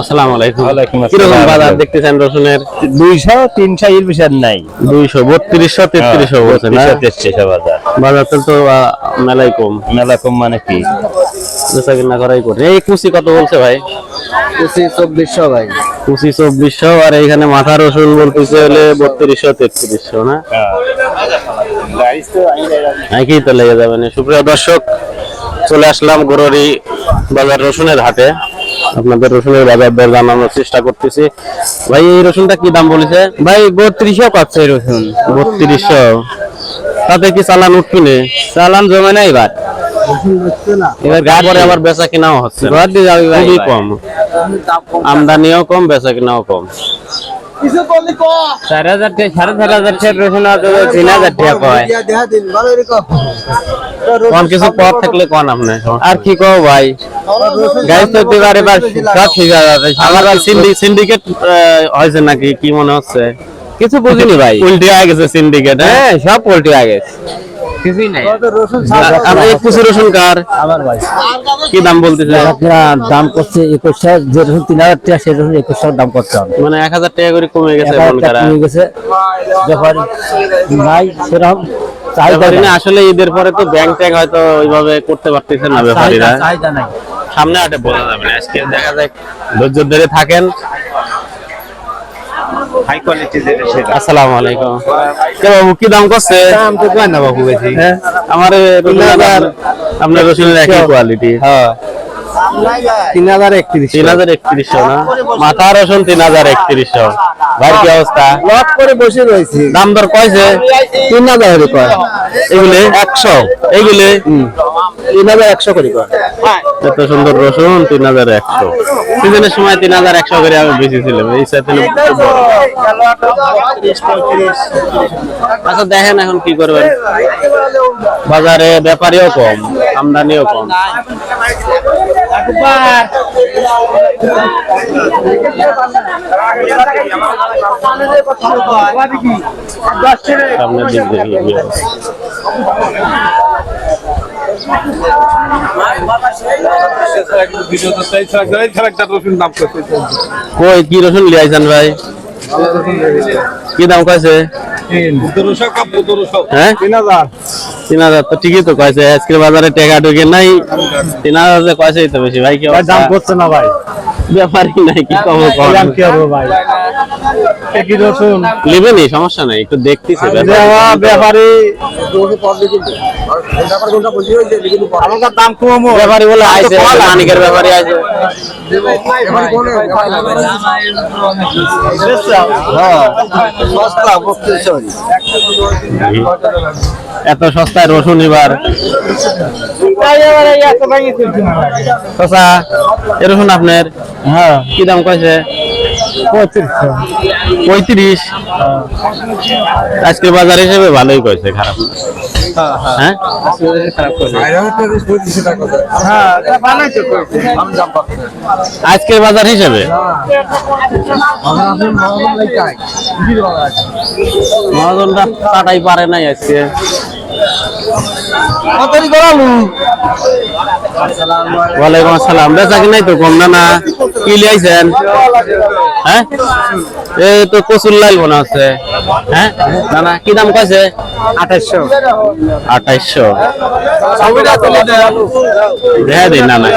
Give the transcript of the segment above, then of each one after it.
আসসালামু আলাইকুম। কীরকম বাজার দেখতেছেন রসুনের? দুইশো তিনশো এর বেশি আর নাই। দুইশো বত্রিশশো তেত্রিশশো বলছে না? তেত্রিশশো বাজার। বাজার তো তো মেলাই কম। মেলা কম মানে কি? বেচা কিনা করাই করে এই কুচি কত বলছে ভাই? পঁচিশ চব্বিশশো ভাই। কুচি চব্বিশশো আর এইখানে মাথা রসুন বলতেছে হলে বত্রিশশো তেত্রিশশো না? একই তো লেগে যাবে না। সুপ্রিয় দর্শক চলে আসলাম গরুরি বাজার রসুনের হাটে। আপনাদের রসুনের বাজার দর জানানোর চেষ্টা করতেছি। ভাই এই রসুনটা কি দাম বলেছে? ভাই বত্রিশশো পাচ্ছে রসুন। বত্রিশশো। তাতে কি চালান উঠবিনে চালান জমে না এবার। এবার গা পরে আবার বেচা কিনাও হচ্ছে না। ঘর দিয়ে যাবে ভাই। খুবই কম। আমদানিও কম বেচা কিনাও কম। চার হাজার টাকা সাড়ে চার হাজার টাকা রসুন আর তিন হাজার টাকা কয়। কম কিছু পথ থাকলে কন আপনি? আর কি কও ভাই? গাড়ি তো এবার এবার সব ঠিক আছে আমার সিন্ডিকেট হয়েছে নাকি? কি মনে হচ্ছে? কিছু বুঝিনি ভাই। উল্টি হয়ে গেছে সিন্ডিকেট হ্যাঁ? সব উল্টি হয়ে আগে কিছুই নাই। আপনি কুচি রসুন কার? আমার ভাই। কি দাম বলতেছে? দাম করছে একুশশো যে রসুন তিন হাজার টাকা সেই রসুন একুশশো দাম করতে মানে এক হাজার টাকা করে কমে গেছে এক হাজার টাকা খারাপ। কমে গেছে। যখন নাই সেরকম চাহিদা ব্যাপারী না নাই। আসলে ঈদের পরে তো ব্যাংক ট্যাগ হয়তো ওইভাবে করতে পারতেছে না ব্যাপারীরা। সামনে হাটে বোঝা যাবে না আজকে দেখা যায় ধৈর্য ধরে থাকেন। হাই কোয়ালিটি যেটা সেটা। আসসালামু আলাইকুম। কে বাবু কি দাম করছে? দাম তো কয় না বাবু বেশি? হ্যাঁ আমার আপনার রসুনের একই কোয়ালিটি হ্যাঁ। তিন হাজার একত্রিশ তিন হাজার একত্রিশশো না রসুন তিন হাজার একত্রিশশো ভাই কি অবস্থা? লট করে বসে রয়েছে। দাম দর কয়ছে? তিন হাজার কয় এগুলি একশো? এইগুলি তিন হাজার একশো করে কয় এত সুন্দর রসুন তিন হাজার একশো। সিজনের সময় তিন হাজার একশো করে আমি বেঁচেছিলাম। এই সাথে আচ্ছা দেখেন এখন কি করবেন। বাজারে ব্যাপারীও কম আমদানিও কম। সামনের দিক দেখি। কই কি রসুন লিয়াইছেন ভাই? কি দাম কয়েছে হ্যাঁ? তিন হাজার। তো ঠিকই তো কয়েছে। আজকের বাজারে টেকা ঢুকে নাই। তিন হাজার যে কয়েছে তো বেশি। ভাই কি দাম করছে না ভাই। ব্যাপারই নাই কি কম কম। কি হবে ভাই? একই রসুন লিবেনি সমস্যা নাই একটু দেখতেছি ব্যাপারে আমাদের দাম কমো ব্যাপারী বলে আইছে মানিকের ব্যাপারী আইছে। এত সস্তায় রসুন এবার। এ রসুন আপনার? হ্যাঁ। কি দাম কয়েছে পঁয়ত্রিশ। আজকের বাজার হিসেবে ভালোই কয়েছে খারাপ। হ্যাঁ আজকের বাজার হিসেবে মহাজনটা কাটাই পারে নাই আজকে। ওয়ালাইকুম আসসালাম। বেচা কি তো কম না না? কি লিয়াইছেন? হ্যাঁ? এই তো কচুর লাল মনে হচ্ছে হ্যাঁ? না না কি দাম আঠাইশশো। আঠাইশশো। দেখা দিন। না না।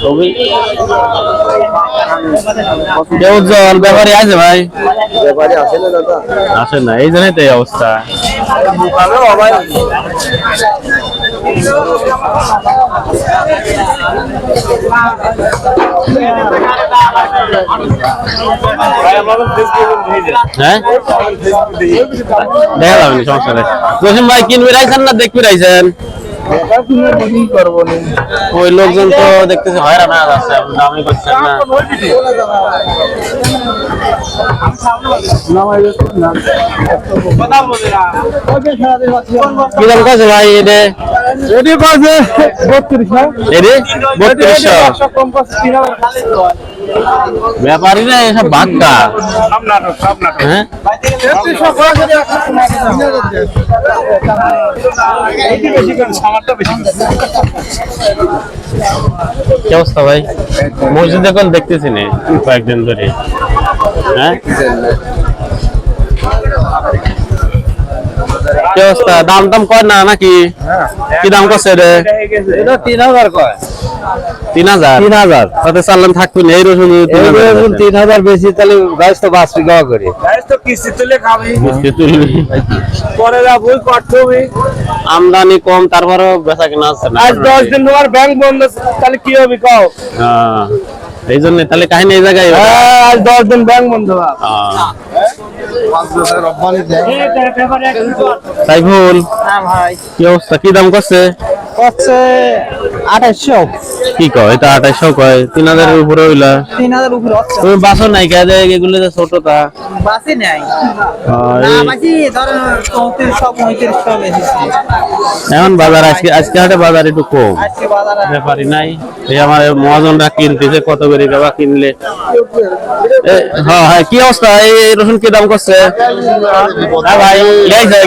ছবি? ব্যাপারে আছে ভাই। আসে না এই জন্যই তো এই অবস্থা। হ্যাঁ? দেখা যাবে সমস্যা নেই। ভাই, কিনবি রাইছেন না দেখবি রাইছেন? ওই লোকজন তো দেখতেছে হয়ে আপনি দামই করছেন না। দাম ভাই এটা এটি পাচ্ছে বত্রিশ এরে বত্রিশশো ব্যাপারী না এসব বাক্কা কি অবস্থা ভাই? মসজিদ এখন দেখতেছি না কয়েকদিন ধরে। হ্যাঁ? কি অবস্থা? দাম টাম কয় না নাকি? কি দাম করছে রে? এটা তিন হাজার কয়। তিন হাজার? তিন হাজার। তাতে এই রসুন তিন হাজার রসুন তিন হাজার বেশি তাহলে গাছ তো বাঁচবি গাওয়া করে। আমদানি কম তারপরেও বেচা কেনা আছে না। আজ দশ দিন তোমার ব্যাংক বন্ধ তাহলে কি হবে কও? হ্যাঁ। এই জন্য তাহলে কাহিনী এই জায়গায় হ্যাঁ, আজ দশ দিন ব্যাংক বন্ধ। তাই আহ। সাইফুল হ্যাঁ ভাই। কি অবস্থা? কি দাম করছে? হচ্ছে আঠাইশশো। কি কয়? এটা আঠাইশো কয়? তিন হাজারের উপরে হইলা? তিন হাজার উপরে তুমি বাসো নাই কে? যে এগুলো যে ছোটটা। বাসে নেই এখন বাজার আজকে আজকে হাটে বাজার একটু কম। বাজারে ব্যাপারই নাই। এই আমার মহাজনরা কিনতেছে কত করে বাবা কিনলে। হ্যাঁ হ্যাঁ কি অবস্থা? এই রসুন কি দাম করছে? হ্যাঁ ভাই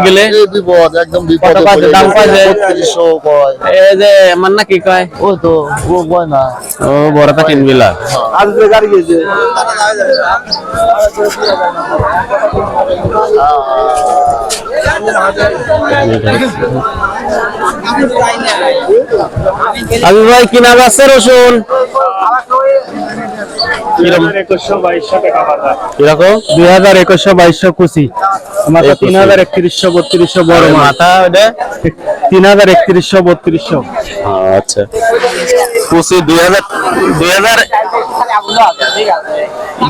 গেলে। বিপদ একদম বিপদ দাম পাইছে? এই যে আমার না কি কয়? ও তো ও কয় না। ও বড়টা কিনবিলা আজ গাড়ি গেছে। আমি ভাই কিনা যাচ্ছে রসুন? কীরকম একুশশো বাইশশো টাকা বাজার। কীরকম? দুই হাজার একুশশো বাইশশো কুচি। আমার তিন হাজার একত্রিশশো বত্রিশশো বড় মাথা ওটা তিন হাজার একত্রিশশো বত্রিশশো। আচ্ছা। কুচি দুই হাজার দুই হাজার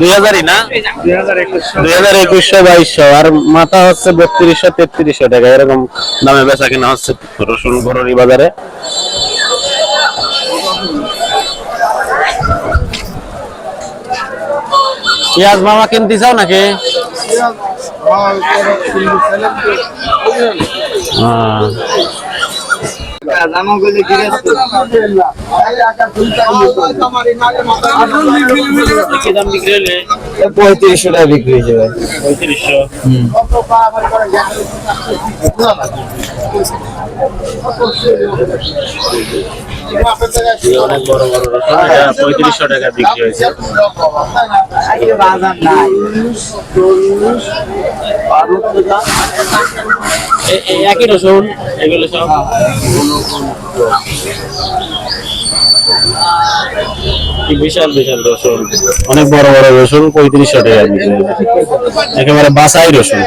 দুই হাজারই না? দুই হাজার একুশশো। দুই হাজার একুশশো বাইশশো। আর মাথা হচ্ছে বত্রিশশো তেত্রিশশো টাকা। এরকম দামে বেচা কিনা হচ্ছে। রসুন বাজারে। পেঁয়াজ মামা কিনতে চাও নাকি? পঁয়ত্রিশশো টাকা বিক্রি হয়ে। যাবে পঁয়ত্রিশশো অনেক বড় বড় রসুন এটা পঁয়ত্রিশশো টাকা বিক্রি হয়েছে একই রসুন এগুলো সব বিশাল বিশাল রসুন? অনেক বড় বড় রসুন পঁয়ত্রিশশো টাকা একেবারে বাসাই রসুন।